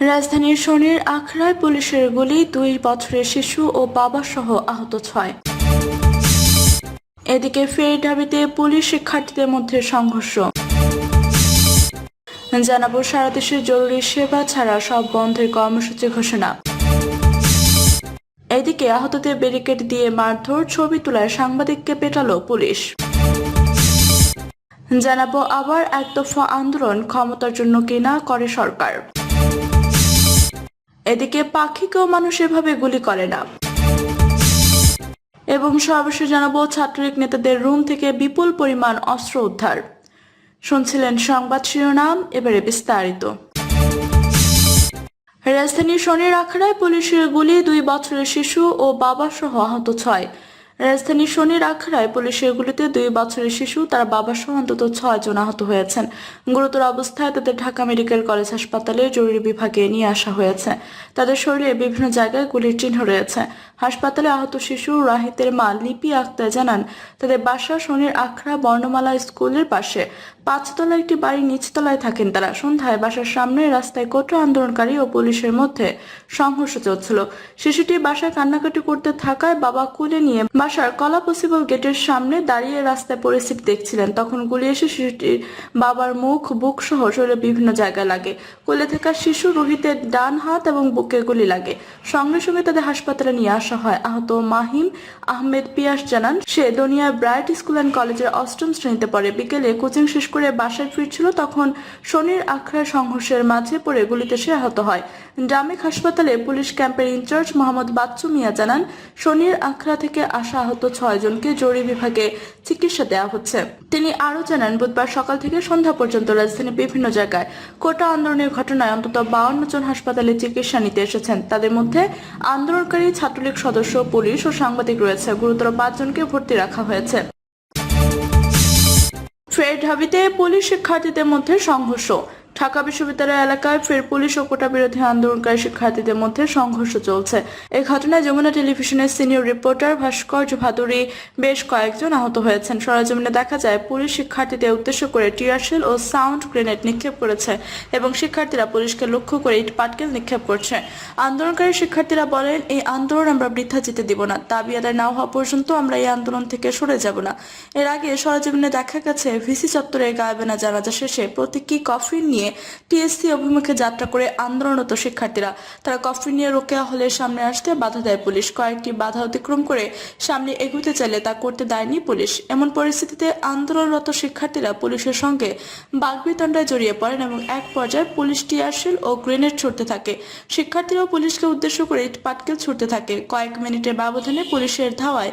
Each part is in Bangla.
রাজধানীর শনির আখড়ায় পুলিশের গুলি, দুই বছরের শিশু ও বাবা সহ আহত ছয়। এদিকে ফের ঢাবিতে পুলিশ শিক্ষার্থীদের মধ্যে সংঘর্ষ। জানাব সারা দেশে জরুরি সেবা ছাড়া সব বন্ধের কর্মসূচি ঘোষণা। এদিকে আহতদের ব্যারিকেড দিয়ে মারধর, ছবি তোলায় সাংবাদিককে পেটালো পুলিশ। জানাব আবার এক দফা আন্দোলন ক্ষমতার জন্য কিনা করে সরকার। এদিকে পাখিকেও মানুষ এভাবে গুলি করে না। এবং সর্বশেষ জানাব, ছাত্রলীগ নেতাদের রুম থেকে বিপুল পরিমাণ অস্ত্র উদ্ধার। শুনছিলেন সংবাদ শিরোনাম, এবারে বিস্তারিত। রাজধানীর শনির আখড়ায় পুলিশের গুলি, দুই বছরের শিশু ও বাবা সহ আহত ছয়। রাজধানীর শনির আখড়ায় পুলিশের গুলিতে দুই বছরের শিশু, তার বাবা সহ অন্তত ছয় জন আহত হয়েছেন। গুরুতর অবস্থায় তাদের ঢাকা মেডিকেল কলেজ হাসপাতালে জরুরি বিভাগে নিয়ে আসা হয়েছে। তাদের শরীরে বিভিন্ন জায়গায় গুলির চিহ্ন রয়েছে। হাসপাতালে আহত শিশু রাহিতের মা লিপি আক্তার জানান, তাদের বাসা শনির আখড়া বর্ণমালা স্কুলের পাশে। পাঁচতলা একটি বাড়ির নিচতলায় থাকেন তারা। সন্ধ্যায় বাসার সামনে রাস্তায় কোটা আন্দোলনকারী ও পুলিশের মধ্যে সংঘর্ষ চলছিল। শিশুটি বাসায় কান্নাকাটি করতে থাকায় বাবা কুলে নিয়ে বাসার কলা পসিবল গেটের সামনে দাঁড়িয়ে রাস্তায় পরিস্থিতি দেখছিলেন। তখন গুলি এসে শিশুটির বাবার মুখ বুক সহ শরীরে বিভিন্ন জায়গায় লাগে। কোলে থাকা শিশু রোহিতের ডান হাত এবং বুকে গুলি লাগে। সঙ্গে সঙ্গে তাদের হাসপাতালে নিয়ে আসা হয়। আহত মাহিম আহমেদ পিয়াস জানান, সে দনিয়া ব্রাইট স্কুল অ্যান্ড কলেজের অষ্টম শ্রেণীতে পড়ে। বিকেলে কোচিং শেষ করে বাসায় ফিরছিল তখন শনির আখড়া সংঘর্ষের মাঝে পড়ে গুলিতে সে আহত হয়। ডামিক হাসপাতালে পুলিশ ক্যাম্পের ইনচার্জ মোহাম্মদ বাচ্চু মিয়া জানান, শনির আখড়া থেকে আসা আহত ছয় জনকে জরুরি বিভাগে চিকিৎসা দেওয়া হচ্ছে। তিনি আরও জানান, বুধবার সকাল থেকে সন্ধ্যা পর্যন্ত রাজধানীর বিভিন্ন জায়গায় কোটা আন্দোলনের ঘটনায় অন্তত বাউন্ন জন হাসপাতালে চিকিৎসা নিতে এসেছেন। তাদের মধ্যে আন্দোলনকারী ছাত্রলীগ সদস্য, পুলিশ ও সাংবাদিক রয়েছে। গুরুতর পাঁচজনকে ভর্তি রাখা হয়েছে। ফের হাবিতে পুলিশ শিক্ষার্থীদের মধ্যে সংঘর্ষ। ঢাকা বিশ্ববিদ্যালয় এলাকায় ফের পুলিশ ও কোটা বিরোধী আন্দোলনকারী শিক্ষার্থীদের মধ্যে সংঘর্ষ চলছে। এই ঘটনায় যমুনা টেলিভিশনের সিনিয়র রিপোর্টার ভাস্কর্য ভাদুরী বেশ কয়েকজন আহত হয়েছেন। সরজমিনে দেখা যায়, পুলিশ শিক্ষার্থীদের উদ্দেশ্য করে টিয়ারশেল ও সাউন্ড গ্রেনেড নিক্ষেপ করেছে এবং শিক্ষার্থীরা পুলিশকে লক্ষ্য করে ইট পাটকেল নিক্ষেপ করছে। আন্দোলনকারী শিক্ষার্থীরা বলেন, এই আন্দোলন আমরা বৃদ্ধা যেতে দিব না। দাবি আদায় না হওয়া পর্যন্ত আমরা এই আন্দোলন থেকে সরে যাব না। এর আগে সরজমিনে দেখা গেছে, ভিসি চত্বরে গায়েবেনা জানাজা শেষে প্রতীকী কফিন নিয়ে টিএসসি অভিমুখে যাত্রা করে আন্দোলনরত শিক্ষার্থীরা। তারা কফিন নিয়ে রোকেয়া হলের সামনে আসতে বাধা দেয় পুলিশ। কয়েকটি বাধা অতিক্রম করে সামনে এগুতে চাইলে তা করতে দেয়নি পুলিশ। এমন পরিস্থিতিতে আন্দোলনরত শিক্ষার্থীরা পুলিশের সঙ্গে বাগবিতণ্ডায় জড়িয়ে পড়েন এবং এক পর্যায়ে পুলিশ টিয়ারশেল ও গ্রেনেড ছুটতে থাকে। শিক্ষার্থীরাও পুলিশকে উদ্দেশ্য করে পাটকেল ছুটতে থাকে। কয়েক মিনিটের ব্যবধানে পুলিশের ধাওয়ায়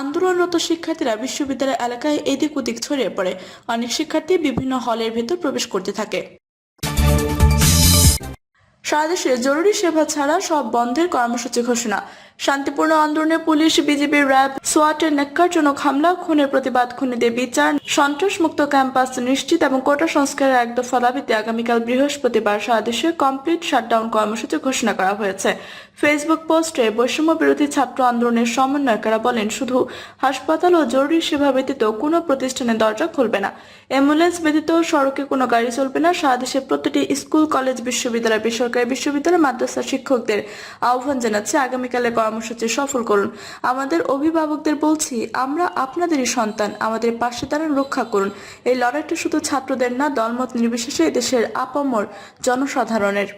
আন্দোলনরত শিক্ষার্থীরা বিশ্ববিদ্যালয় এলাকায় এদিক ওদিক ছড়িয়ে পড়ে। অনেক শিক্ষার্থী বিভিন্ন হলের ভেতর প্রবেশ করতে থাকে। সারা দেশে জরুরি সেবা ছাড়া সব বন্ধের কর্মসূচি ঘোষণা। শান্তিপূর্ণ আন্দোলনে পুলিশ বিজেপি র্যাব সোয়াটের নেককারজনক হামলা, খুনের প্রতিবাদ, খুনিদের বিচার, সন্ত্রাসমুক্ত ক্যাম্পাস নিশ্চিত এবং কোটা সংস্কারের এক দফা দাবিতে আগামীকাল বৃহস্পতিবার সারা দেশে কমপ্লিট শাটডাউন কর্মসূচি ঘোষণা করা হয়েছে। ফেসবুক পোস্টে বৈষম্য বিরোধী ছাত্র আন্দোলনের সমন্বয়কারা বলেন, শুধু হাসপাতাল ও জরুরি সেবা ব্যতীত কোনো প্রতিষ্ঠানের দরজা খুলবে না। অ্যাম্বুলেন্স ব্যতীত সড়কে কোনো গাড়ি চলবে না সারা দেশের প্রতিটি স্কুল, কলেজ, বিশ্ববিদ্যালয়, বেসরকারি বিশ্ববিদ্যালয় মাদ্রাসা শিক্ষকদের আহ্বান জানাচ্ছে আগামীকালের কর্মসূচি সফল করুন। আমাদের অভিভাবকদের বলছি, আমরা আপনাদেরই সন্তান, আমাদের পাশে দাঁড়ান, রক্ষা করুন। এই লড়াইটা শুধু ছাত্রদের না, দলমত নির্বিশেষে দেশের আপমর জনসাধারণের।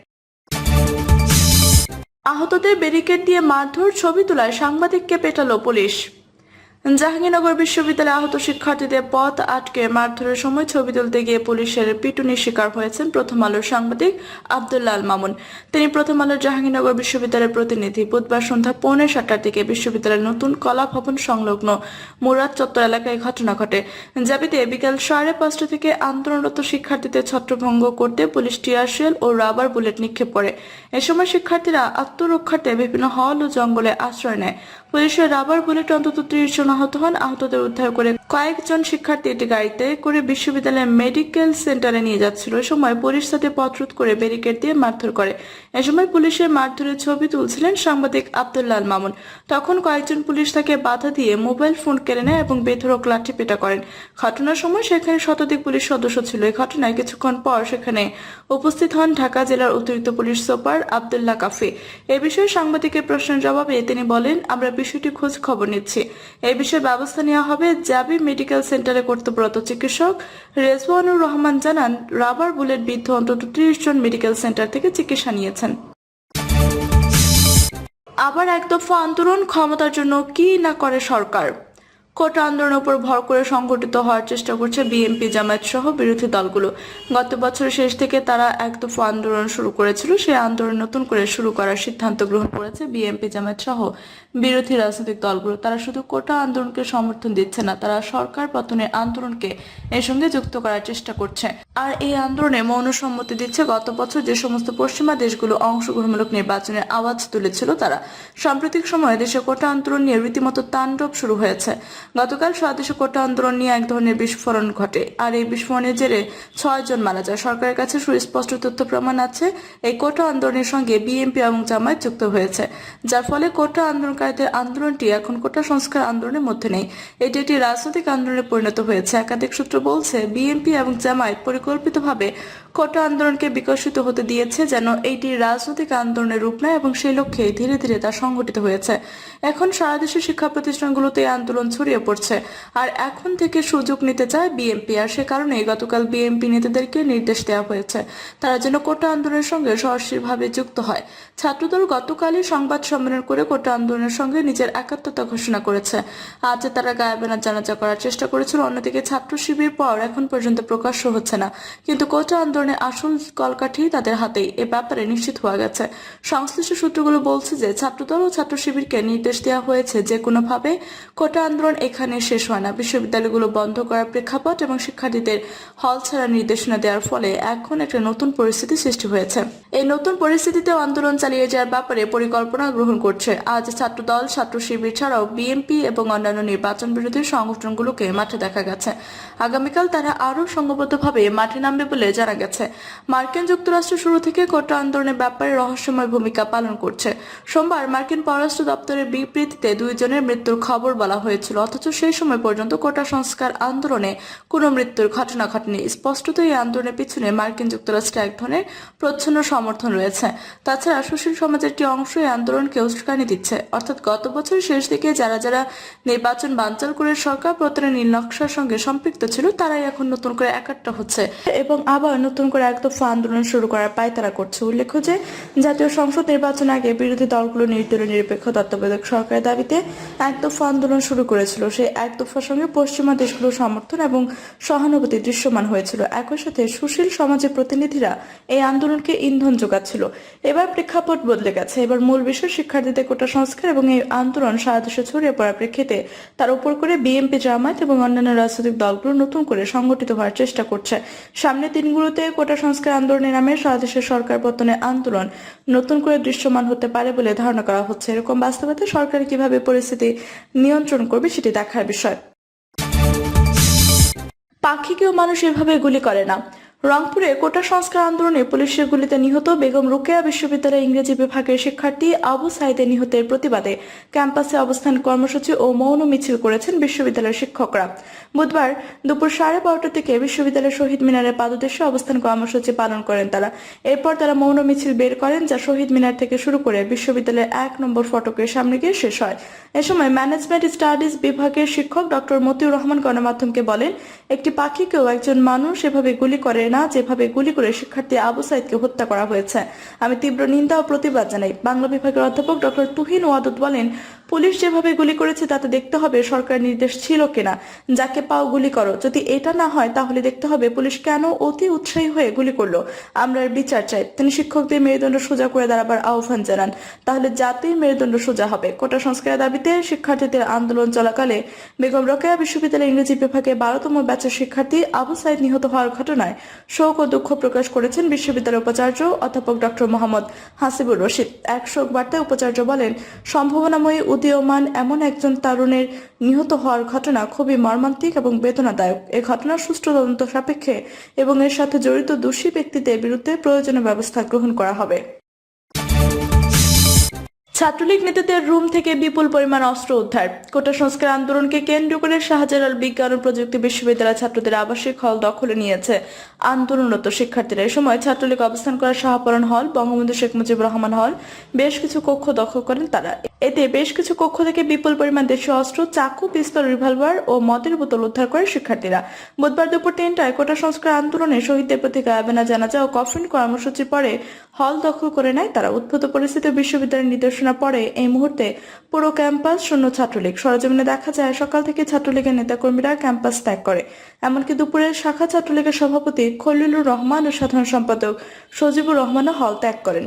আহতদের ব্যারিকেড দিয়ে মারধর, ছবি তোলায় সাংবাদিককে পেটালো পুলিশ। জাহাঙ্গীরনগর বিশ্ববিদ্যালয়ে আহত শিক্ষার্থীদের পথ আটকে মারধরের সময় ছবি তুলতে গিয়ে পুলিশের পিটুনির শিকার হয়েছেন প্রথম আলোর সাংবাদিক আব্দুল্লাহ আল মামুন। তিনি প্রথম আলোর জাহাঙ্গীরনগর বিশ্ববিদ্যালয়ের প্রতিনিধি। বুধবার সন্ধ্যা পৌনে সাতটার দিকে বিশ্ববিদ্যালয়ের নতুন কলা ভবন সংলগ্ন মুরাদ চত্বর এলাকায় ঘটনা ঘটে। জাবিতে বিকাল সাড়ে পাঁচটা থেকে আন্দোলনরত শিক্ষার্থীদের ছত্রভঙ্গ করতে পুলিশ টিয়ারশেল ও রাবার বুলেট নিক্ষেপ করে। এ সময় শিক্ষার্থীরা আত্মরক্ষার্থে বিভিন্ন হল ও জঙ্গলে আশ্রয় নেয়। পুলিশের রাবার বুলেট অন্তত ত্রিশ জন আহত হন আহতদের উদ্ধার করে কয়েকজন শিক্ষার্থী একটি গাড়িতে করে বিশ্ববিদ্যালয়ের মেডিকেল সেন্টারে নিয়ে যাচ্ছিল। এ সময় পুলিশ তাদের পথরোধ করে ব্যারিকেড দিয়ে মারধর করে। এ সময় পুলিশের মারধরের ছবি তুলছিলেন সাংবাদিক আব্দুল্লাল মামুন। তখন কয়েকজন পুলিশ তাকে বাধা দিয়ে মোবাইল ফোন কেড়ে নেয় এবং বেধরক লাঠিপেটা করেন। ঘটনার সময় সেখানে শতাধিক পুলিশ সদস্য ছিল। এই ঘটনায় কিছুক্ষণ পর সেখানে উপস্থিত হন ঢাকা জেলার অতিরিক্ত পুলিশ সুপার আবদুল্লাহ কাফি। এ বিষয়ে সাংবাদিকের প্রশ্নের জবাবে তিনি বলেন, আমরা বিষয়টি খোঁজ খবর নিচ্ছি। এই বিষয়ে ব্যবস্থা নেওয়া হবে জাবি মেডিকেল সেন্টারে কর্তব্যরত চিকিৎসক রেজওয়ানুর রহমান জানান, রাবার বুলেট বিদ্ধ অন্তত ত্রিশ জন মেডিকেল সেন্টার থেকে চিকিৎসা নিয়েছেন। আবার একদফা আন্দোলন, ক্ষমতার জন্য কি না করে সরকার? কোটা আন্দোলনের উপর ভর করে সংগঠিত হওয়ার চেষ্টা করছে বিএনপি জামায়াত সহ বিরোধী দলগুলো। গত বছরের শেষ থেকে তারা একদফা আন্দোলন শুরু করেছিল, সেই আন্দোলন নতুন করে শুরু করার সিদ্ধান্ত গ্রহণ করেছে বিএনপি জামায়াত সহ বিরোধী রাজনৈতিক দলগুলো, তারা শুধু কোটা আন্দোলনকে সমর্থন দিচ্ছে না, তারা সরকার পতনের আন্দোলনকে এর সঙ্গে যুক্ত করার চেষ্টা করছে। আর এই আন্দোলনে মৌন সম্মতি দিচ্ছে গত বছর যে সমস্ত পশ্চিমা দেশগুলো অংশগ্রহণমূলক নির্বাচনের আওয়াজ তুলেছিল তারা। সাম্প্রতিক সময়ে দেশে কোটা আন্দোলন নিয়ে রীতিমতো তাণ্ডব শুরু হয়েছে। গতকাল স্বদেশে কোটা আন্দোলন নিয়ে এক ধরনের বিস্ফোরণ ঘটে। আর এই বিস্ফোরণের জেরে ছয় জন মারা যায়। সরকারের কাছে সুস্পষ্ট তথ্য প্রমাণ আছে, এই কোটা আন্দোলনের সঙ্গে বিএনপি এবং জামায়াত যুক্ত হয়েছে, যার ফলে কোটা আন্দোলনকারীদের আন্দোলনটি এখন কোটা সংস্কার আন্দোলনের মধ্যে নেই। এটি একটি রাজনৈতিক আন্দোলনে পরিণত হয়েছে। একাধিক সূত্র বলছে, বিএনপি এবং জামায়াত পরিকল্পিতভাবে কোটা আন্দোলনকে বিকশিত হতে দিয়েছে যেন এইটি রাজনৈতিক আন্দোলনের রূপ নেয় এবং সেই লক্ষ্যে ধীরে ধীরে তা সংগঠিত হয়েছে। এখন সারা দেশের শিক্ষা প্রতিষ্ঠানগুলোতে এই আন্দোলন ছড়িয়ে পড়ছে। আর এখন থেকে সুযোগ নিতে চায় বিএনপি, আর সে কারণে গতকাল বিএনপি নেতাদেরকে নির্দেশ দেওয়া হয়েছে। তারা যেন কোটা আন্দোলনের সঙ্গে সরাসরিভাবে যুক্ত হয়। ছাত্রদল গতকালই সংবাদ সম্মেলন করে কোটা আন্দোলনের সঙ্গে নিজের একাত্মতা ঘোষণা করেছে। আজ তারা গায়েবানা জানাজা করার চেষ্টা করেছিল, অন্যদিকে ছাত্র শিবির পর এখন পর্যন্ত প্রকাশ্য হচ্ছে না। কিন্তু কোটা আন্দোলনের আসল কলকাঠি তাদের হাতেই। এ ব্যাপারে নিশ্চিত হওয়া গেছে। সংশ্লিষ্ট সূত্রগুলো বলছে যে, ছাত্রদল ও ছাত্র শিবিরকে নির্দেশ দেওয়া হয়েছে যে কোনোভাবে কোটা আন্দোলন এখানে শেষ হয় না। বিশ্ববিদ্যালয়গুলো বন্ধ করার প্রেক্ষাপট এবং শিক্ষার্থীদের হল ছাড়া নির্দেশনা দেওয়ার ফলে এখন একটা নতুন পরিস্থিতি সৃষ্টি হয়েছে। এই নতুন পরিস্থিতিতেও আন্দোলন চালিয়ে যাওয়ার ব্যাপারে পরিকল্পনা গ্রহণ করছে। আজ ছাত্রদল ছাত্র শিবির ছাড়াও বিএনপি এবং অন্যান্য নির্বাচন বিরোধী সংগঠনগুলোকে মাঠে দেখা গেছে। আগামীকাল তারা আরও সংঘবদ্ধভাবে মাঠে নামবে বলে জানা গেছে। মার্কিন যুক্তরাষ্ট্র শুরু থেকে কোটা আন্দোলনের ব্যাপারে রহস্যময় ভূমিকা পালন করছে। সোমবার মার্কিন পররাষ্ট্র দপ্তরের বিবৃতিতে দুইজনের মৃত্যুর খবর বলা হয়েছিল, অথচ সেই সময় পর্যন্ত কোটা সংস্কার আন্দোলনে কোনো মৃত্যুর ঘটনা ঘটেনি। স্পষ্টত এই আন্দোলনের পিছনে মার্কিন যুক্তরাষ্ট্রের এক ধরনের প্রচ্ছন্ন সমর্থন রয়েছে। তাছাড়া সুশীল সমাজের একটি অংশ এই আন্দোলনকে উস্কানি দিচ্ছে। অর্থাৎ গত বছর শেষ দিকে যারা যারা নির্বাচন বানচাল করে সরকার পতনের নীল নকশার সঙ্গে সম্পৃক্ত ছিল, তারাই এখন নতুন করে একাট্টা হচ্ছে। এবং আবার নতুন করে একদফা আন্দোলন শুরু করার পায় তারা করছে উল্লেখ্য যে, জাতীয় সংসদ নির্বাচন আগে বিরোধী দলগুলো নির্দলীয় নিরপেক্ষ তত্ত্বাবধায়ক সরকারের দাবিতে একদফা আন্দোলন শুরু করেছিল। সেই একদফার সঙ্গে পশ্চিমা দেশগুলোর সমর্থন এবং সহানুভূতি দৃশ্যমান হয়েছিল। একই সাথে সুশীল সমাজের প্রতিনিধিরা এই আন্দোলনকে ইন্ধন যোগাচ্ছিল। এবার প্রেক্ষাপট বদলে গেছে। এবার মূল বিষয়, শিক্ষার্থীদের কোটা সংস্কার এবং এই আন্দোলন সারা দেশে ছড়িয়ে পড়ার প্রেক্ষিতে তার উপর করে বিএনপি জামায়াত এবং অন্যান্য রাজনৈতিক দলগুলো নতুন করে সংগঠিত হওয়ার চেষ্টা করছে। সামনের দিনগুলোতে কোটা সংস্কার আন্দোলনের নামে সারা দেশের সরকার পতনের আন্দোলন নতুন করে দৃশ্যমান হতে পারে বলে ধারণা করা হচ্ছে। এরকম বাস্তবতা সরকার কীভাবে পরিস্থিতি নিয়ন্ত্রণ করবে সেটি দেখার বিষয়। পাখিকেও মানুষ এভাবে গুলি করে না। রংপুরে কোটা সংস্কার আন্দোলনে পুলিশের গুলিতে নিহত বেগম রোকেয়া বিশ্ববিদ্যালয়ের ইংরেজি বিভাগের শিক্ষার্থী আবু সাইদের নিহতের প্রতিবাদে ক্যাম্পাসে অবস্থান কর্মসূচি ও মৌন মিছিল করেছেন বিশ্ববিদ্যালয়ের শিক্ষকরা। বুধবার দুপুর সাড়ে বারোটা থেকে বিশ্ববিদ্যালয়ের শহীদ মিনারের পাদদেশে অবস্থান কর্মসূচি পালন করেন তারা। এরপর তারা মৌন মিছিল বের করেন যা শহীদ মিনার থেকে শুরু করে বিশ্ববিদ্যালয়ের এক নম্বর ফটকের সামনে গিয়ে শেষ হয়। এ সময় ম্যানেজমেন্ট স্টাডিজ বিভাগের শিক্ষক ডক্টর মতিউর রহমান গণমাধ্যমকে বলেন, একটি পাখিকেও একজন মানুষ এভাবে গুলি করে না, যেভাবে গুলি করে শিক্ষার্থী আবু সাইদকে হত্যা করা হয়েছে। আমি তীব্র নিন্দা ও প্রতিবাদ জানাই। বাংলা বিভাগের অধ্যাপক ডক্টর তুহিন ওয়াদুদ বলেন পুলিশ যেভাবে গুলি করেছে তাতে দেখতে হবে সরকার নির্দেশ ছিল কিনা। যাকে পাও গুলি করো। যদি এটা না হয়, তাহলে দেখতে হবে পুলিশ কেন অতি উৎসাহী হয়ে গুলি করল। আমরা বিচার চাই। তিনি শিক্ষকদের মেরুদণ্ড সোজা করে দাঁড়াবার আহ্বান জানান। তাহলে জাতির মেরুদণ্ড সোজা হবে। কোটা সংস্কারের দাবিতে শিক্ষার্থীদের আন্দোলন চলাকালে বেগম রোকেয়া বিশ্ববিদ্যালয় ইংরেজি বিভাগে বারোতম ব্যাচের শিক্ষার্থী আবু সাইদ নিহত হওয়ার ঘটনায় শোক ও দুঃখ প্রকাশ করেছেন বিশ্ববিদ্যালয়ের উপাচার্য অধ্যাপক ডক্টর মোহাম্মদ হাসিবুর রশিদ। এক শোক বার্তায় উপাচার্য বলেন, সম্ভাবনাময়ী উদীয়মান এমন একজন তরুণের নিহত হওয়ার ঘটনা খুবই মর্মান্তিক এবং বেদনাদায়ক। এ ঘটনার সুষ্ঠু তদন্ত সাপেক্ষে এবং এর সাথে জড়িত দোষী ব্যক্তিদের বিরুদ্ধে প্রয়োজনীয় ব্যবস্থা গ্রহণ করা হবে। ছাত্রলীগ নেতাদের রুম থেকে বিপুল পরিমাণ অস্ত্র উদ্ধার। কোটা সংস্কার আন্দোলনকে কেন্দ্র করে শাহজালাল বিজ্ঞান ও প্রযুক্তি বিশ্ববিদ্যালয় ছাত্রদের আবাসিক হল দখলে নিয়েছে। আন্দোলনরত শিক্ষার্থীরা এই সময় ছাত্রলীগ অবস্থান করা শাহপরণ হল, বঙ্গবন্ধু শেখ মুজিবুর রহমান হল, বেশ কিছু কক্ষ দখল করেন তারা। এতে বেশ কিছু কক্ষ থেকে বিপুল পরিমাণ দেশীয় অস্ত্র, চাকু, পিস্তল, রিভলভার ও মদের বোতল উদ্ধার করে শিক্ষার্থীরা। বুধবার দুপুর তিনটায় কোটা সংস্কার আন্দোলনে শহীদদের প্রতি গায়াবেনা জানাজা ও কফিন কর্মসূচি পরে হল দখল করে নেয় তারা। উদ্ভূত পরিস্থিতি বিশ্ববিদ্যালয়ের নির্দেশনা পরে এই মুহূর্তে পুরো ক্যাম্পাস শূন্য ছাত্রলীগ। সরজমিনে দেখা যায়, সকাল থেকে ছাত্রলীগের নেতাকর্মীরা ক্যাম্পাস ত্যাগ করে। এমনকি দুপুরে শাখা ছাত্রলীগের সভাপতি খলিলুর রহমান ও সাধারণ সম্পাদক সজিবুর রহমানও হল ত্যাগ করেন।